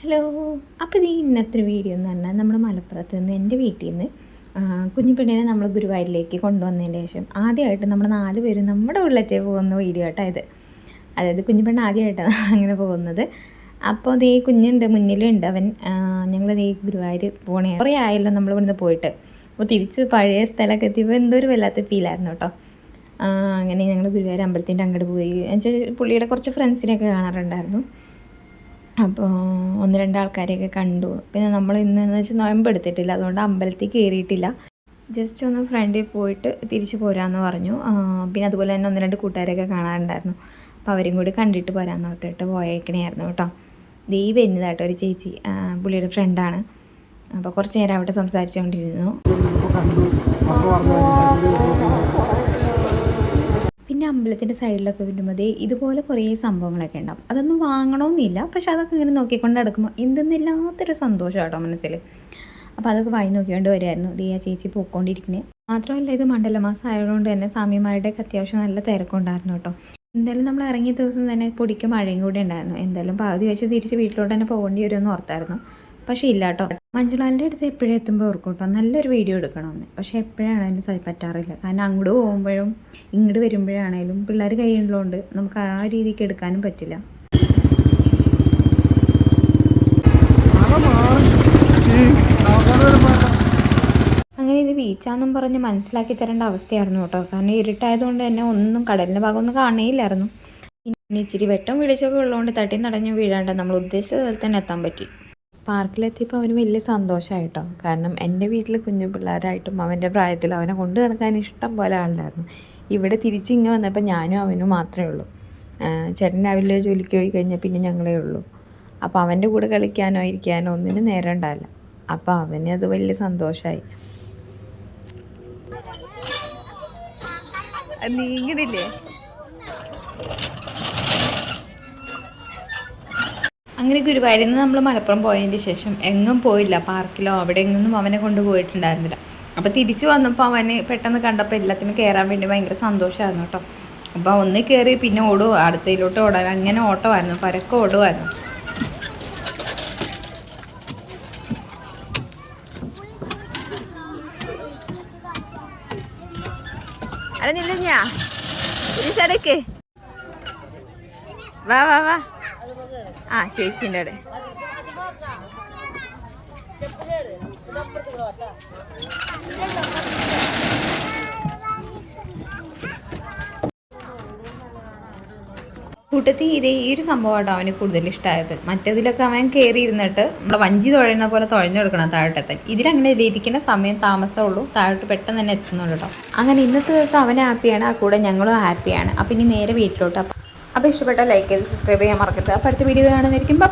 Hello. അപ്പോൾ ഇത് ഇന്നത്തെ വീഡിയോ എന്ന് പറഞ്ഞാൽ നമ്മുടെ മലപ്പുറത്ത് നിന്ന് എന്റെ വീട്ടിൽ നിന്ന് കുഞ്ഞു പെണ്ണിനെ നമ്മൾ ഗുരുവായൂരിലേക്ക് കൊണ്ടുവന്നതിന് ശേഷം ആദ്യമായിട്ട് നമ്മൾ നാല് പേര് നമ്മുടെ ഉള്ളിലത്തെ പോകുന്ന വീഡിയോ ഇത്. അതായത് കുഞ്ഞു പെണ്ണ് ആദ്യമായിട്ടാണ് അങ്ങനെ പോകുന്നത്. അപ്പോൾ അതേ കുഞ്ഞുണ്ട് മുന്നിലുണ്ട് അവൻ. ഞങ്ങളതേ ഗുരുവായൂർ പോണേ. കുറേ ആയല്ലോ നമ്മൾ ഇവിടുന്ന് പോയിട്ട്. അപ്പോൾ തിരിച്ച് പഴയ സ്ഥലമൊക്കെ എത്തിയപ്പോൾ എന്തോ ഒരു വല്ലാത്ത ഫീലായിരുന്നു കേട്ടോ. അങ്ങനെ ഞങ്ങൾ ഗുരുവായൂർ അമ്പലത്തിന്റെ അങ്ങോട്ട് പോയി. എന്നുവെച്ചാൽ പുള്ളിയുടെ കുറച്ച് ഫ്രണ്ട്സിനെയൊക്കെ കാണാറുണ്ടായിരുന്നു. അപ്പോൾ ഒന്ന് രണ്ട് ആൾക്കാരെയൊക്കെ കണ്ടു. പിന്നെ നമ്മൾ ഇന്ന് എന്ന് വെച്ചാൽ നോയമ്പ് എടുത്തിട്ടില്ല. അതുകൊണ്ട് അമ്പലത്തിൽ കയറിയിട്ടില്ല ജസ്റ്റ് ഒന്ന് ഫ്രണ്ടിൽ പോയിട്ട് തിരിച്ചു പോരാമെന്ന് പറഞ്ഞു. പിന്നെ അതുപോലെ തന്നെ ഒന്ന് രണ്ട് കൂട്ടുകാരെയൊക്കെ കാണാറുണ്ടായിരുന്നു. അപ്പോൾ അവരും കൂടി കണ്ടിട്ട് പോരാമെന്ന് ഓർത്തിട്ട് പോയേക്കണായിരുന്നു കേട്ടോ. ദീ വരുന്നതാട്ടോ ഒരു ചേച്ചി. പുള്ളിയുടെ ഫ്രണ്ടാണ് അപ്പോൾ കുറച്ച് നേരം അവിടെ സംസാരിച്ചുകൊണ്ടിരുന്നു. അമ്പലത്തിന്റെ സൈഡിലൊക്കെ വരുമ്പോൾ ഇതുപോലെ കുറേ സംഭവങ്ങളൊക്കെ ഉണ്ടാവും. അതൊന്നും വാങ്ങണമെന്നില്ല പക്ഷെ അതൊക്കെ ഇങ്ങനെ നോക്കിക്കൊണ്ട് നടക്കുമ്പോൾ എന്തെന്നില്ലാത്തൊരു സന്തോഷം കേട്ടോ മനസ്സിൽ അപ്പോൾ അതൊക്കെ വായി നോക്കിക്കൊണ്ട് വരുമായിരുന്നു ദേ ആ ചേച്ചി പോയിക്കൊണ്ടിരിക്കുന്നത് മാത്രമല്ല ഇത് മണ്ഡലമാസം ആയതുകൊണ്ട് തന്നെ സ്വാമിമാരുടെയൊക്കെ അത്യാവശ്യം നല്ല തിരക്കുണ്ടായിരുന്നു കേട്ടോ. എന്തായാലും നമ്മൾ ഇറങ്ങിയ ദിവസം തന്നെ പൊടിക്ക് മഴയും കൂടി ഉണ്ടായിരുന്നു. എന്തായാലും പകുതി വെച്ച് തിരിച്ച് വീട്ടിലോട്ട് തന്നെ പോകേണ്ടി വരുമെന്ന് ഓർത്തായിരുന്നു. പക്ഷേ ഇല്ല കേട്ടോ മഞ്ജുളാലിന്റെ അടുത്ത് എപ്പോഴും എത്തുമ്പോൾ ഓർക്കും കേട്ടോ നല്ലൊരു വീഡിയോ എടുക്കണമെന്ന്. പക്ഷേ എപ്പോഴാണ് അതിന് പറ്റാറില്ല. കാരണം അങ്ങോട്ട് പോകുമ്പോഴും ഇങ്ങോട്ട് വരുമ്പോഴാണേലും പിള്ളേർ കൈയുള്ളതുകൊണ്ട് നമുക്ക് ആ രീതിക്ക് എടുക്കാനും പറ്റില്ല. അങ്ങനെ ഇത് ബീച്ചാന്നും പറഞ്ഞ് മനസ്സിലാക്കി തരേണ്ട അവസ്ഥയായിരുന്നു കേട്ടോ. കാരണം ഇരുട്ടായതുകൊണ്ട് തന്നെ ഒന്നും കടലിന്റെ ഭാഗമൊന്നും കാണേയില്ലായിരുന്നു പിന്നെ ഇച്ചിരി വെട്ടം വിളിച്ചൊക്കെ ഉള്ളതുകൊണ്ട് തട്ടി നടഞ്ഞ് വീഴാണ്ട് നമ്മൾ ഉദ്ദേശിച്ച തന്നെ എത്താൻ പറ്റി. പാർക്കിലെത്തിയപ്പോൾ അവന് വലിയ സന്തോഷമായിട്ടോ കാരണം എന്റെ വീട്ടിൽ കുഞ്ഞു പിള്ളേരായിട്ടും അവന്റെ പ്രായത്തിൽ അവനെ കൊണ്ട് നടക്കാൻ ഇഷ്ടം പോലെ ആളുണ്ടായിരുന്നു. ഇവിടെ തിരിച്ച് ഇങ്ങനെ വന്നപ്പോൾ ഞാനും അവനും മാത്രമേ ഉള്ളൂ. ചേട്ടൻ രാവിലെ ജോലിക്ക് പോയി കഴിഞ്ഞാൽ പിന്നെ ഞങ്ങളേ ഉള്ളൂ. അപ്പോൾ അവന്റെ കൂടെ കളിക്കാനോ ഇരിക്കാനോ ഒന്നിനും നേരം ഉണ്ടാവില്ല. അപ്പോൾ അവന് അത് വലിയ സന്തോഷമായി നീങ്ങണില്ലേ അങ്ങനെ നിന്ന് നമ്മൾ മലപ്പുറം പോയതിന് ശേഷം എങ്ങും പോയില്ല പാർക്കിലോ അവിടെ എങ്ങൊന്നും അവനെ കൊണ്ട് പോയിട്ടുണ്ടായിരുന്നില്ല. അപ്പോൾ തിരിച്ചു വന്നപ്പോൾ അവന് പെട്ടെന്ന് കണ്ടപ്പോൾ എല്ലാത്തിനും കയറാൻ വേണ്ടി ഭയങ്കര സന്തോഷമായിരുന്നു കേട്ടോ. അപ്പോൾ ഒന്ന് കയറി പിന്നെ ഓടും അടുത്തയിലോട്ട് ഓടാൻ അങ്ങനെ ഓട്ടമായിരുന്നു പരക്കെ ഓടുമായിരുന്നു. അവിടെ നില്ല തിരിച്ചടക്ക് വാ വാ വാ. ആ ചേച്ചീന്റെ അവിടെ. കൂട്ടത്തിൽ ഇതേ ഈ ഒരു സംഭവമാട്ടോ അവന് കൂടുതൽ ഇഷ്ടമായത് മറ്റേതിലൊക്കെ അവൻ കയറി ഇരുന്നിട്ട് നമ്മുടെ വഞ്ചി തുഴയുന്ന പോലെ തുഴഞ്ഞെടുക്കണം താഴോട്ടെത്താൻ. ഇതിലങ്ങനെ ഇരിക്കുന്ന സമയം താമസമുള്ളൂ താഴോട്ട് പെട്ടെന്ന് തന്നെ എത്തുന്നുള്ളൂ കേട്ടോ. അങ്ങനെ ഇന്നത്തെ ദിവസം അവൻ ഹാപ്പിയാണ് ആ കൂടെ ഞങ്ങളും ഹാപ്പിയാണ്. അപ്പം ഇനി നേരെ വീട്ടിലോട്ട് അപ്പോൾ ഇഷ്ടപ്പെട്ടാൽ ഇഷ്ടപ്പെട്ട ലൈക്ക് ചെയ്ത് സബ്സ്ക്രൈബ് ചെയ്യാൻ മറക്കരുത്. അപ്പോൾ അടുത്ത വീഡിയോ കാണുന്നതായിരിക്കും. ബൈ